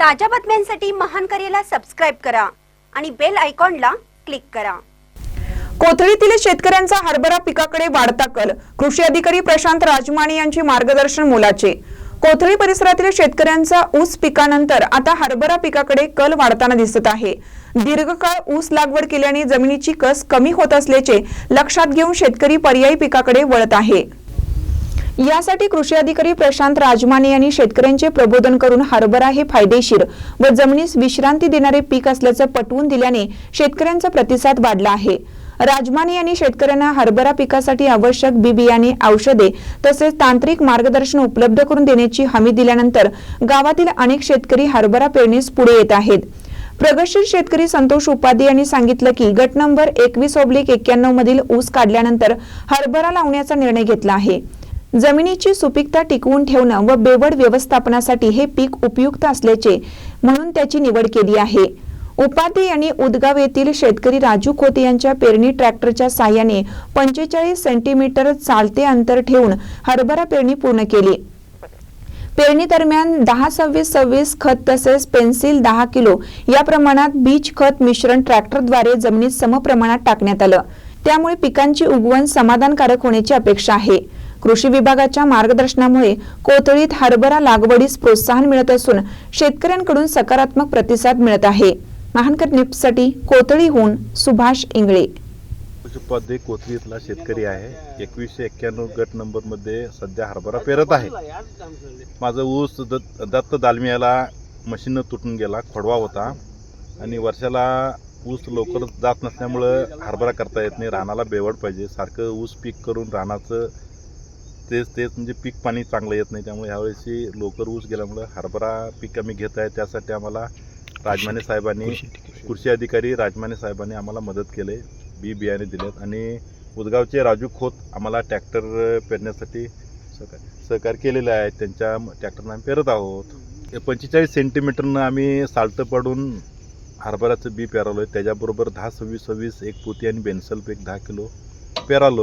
ताज्या बातम्यांसाठी महान करेला सबस्क्राईब करा आणि बेल आयकॉनला क्लिक करा. कोथळीतील शेतकऱ्यांचा हरभरा पिकाकडे वाढता कल. कृषी अधिकारी प्रशांत राजमाने यांचे मार्गदर्शन मोलाचे. कोथळी परिसरातील शेतकऱ्यांचा ऊस पिकानंतर आता हरभरा पिकाकडे कल वाढताना दिसत आहे. दीर्घकाळ ऊस लागवड केल्याने जमिनीची कस कमी होत असल्याचे लक्षात घेऊन शेतकरी पर्यायी पिकाकडे वळत आहे. यासाठी कृषी अधिकारी प्रशांत राजमाने यांनी शेतकऱ्यांचे प्रबोधन करून हरभरा हे फायदेशीर व जमिनीस विश्रांती देणारे पीक असल्याचं पटवून दिल्याने शेतकऱ्यांचा प्रतिसाद वाढला आहे. राजमाने यांनी शेतकऱ्यांना हरभरा पिकासाठी आवश्यक बी बियाणे औषधे तसेच तांत्रिक मार्गदर्शन उपलब्ध करून देण्याची हमी दिल्यानंतर गावातील अनेक शेतकरी हरभरा पेरणीस पुढे येत आहेत. प्रगतशील शेतकरी संतोष उपाध्ये यांनी सांगितलं की गट नंबर एकवीस ओब्लिक एक्क्याण्णव मधील ऊस काढल्यानंतर हरभरा लावण्याचा निर्णय घेतला आहे. जमिनीची सुपीकता टिकवून ठेवणं व बेवड व्यवस्थापनासाठी हे पीक उपयुक्त असल्याचे म्हणून त्याची निवड केली आहे. उपाध्ये यांनी उदगाव येथील शेतकरी राजू खोते यांच्या पेरणी ट्रॅक्टरच्या साह्याने पंचेचाळीस सेंटीमीटर चालते अंतर ठेवून हरभरा पेरणी पूर्ण केली. पेरणी दरम्यान दहा सव्वीस सव्वीस खत तसेच पेन्सिल दहा किलो या प्रमाणात बीज खत मिश्रण ट्रॅक्टरद्वारे जमिनीत समप्रमाणात टाकण्यात आलं. त्यामुळे पिकांची उगवण समाधानकारक होण्याची अपेक्षा आहे. कृषी विभागाच्या मार्गदर्शनामुळे कोथळीत हरभरा लागवडीस प्रोत्साहन मिळत असून शेतकऱ्यांकडून सकारात्मक प्रतिसाद मिळत आहे. महानकर निप्ससाठी कोथळीहून सुभाष इंगळे. उपाध्ये कोथळी इथला शेतकरी आहे. एकवीसशे एक्क्याण्णव गट नंबरमध्ये सध्या हरभरा पेरत आहे. माझं ऊस दत्त दत्त दालमियाला मशीनं तुटून गेला खोडवा होता. आणि वर्षाला ऊस लवकर जात नसल्यामुळं हरभरा करता येत नाही. रानाला बेवड पाहिजे. सारखं ऊस पीक करून रानाचं तेच तेच म्हणजे पीक पाणी चांगलं येत नाही. त्यामुळे ह्यावेळेसी लवकर ऊस गेल्यामुळं हरभरा पीक आम्ही घेत आहे. त्यासाठी आम्हाला राजमाने साहेबांनी कृषी अधिकारी राजमाने साहेबांनी आम्हाला मदत केली. बी बियाणे दिलेत. आणि उदगावचे राजू खोत आम्हाला ट्रॅक्टर पेरण्यासाठी सहकार सहकार केलेले आहे त्यांच्या ट्रॅक्टरनं आम्ही पेरत आहोत. पंचेचाळीस सेंटीमीटरनं आम्ही साल्ट पडून हरभऱ्याचं बी पेरालो आहे त्याच्याबरोबर दहा सव्वीस सव्वीस एक पोती आणि बेन्सल्प एक दहा किलो पेरालो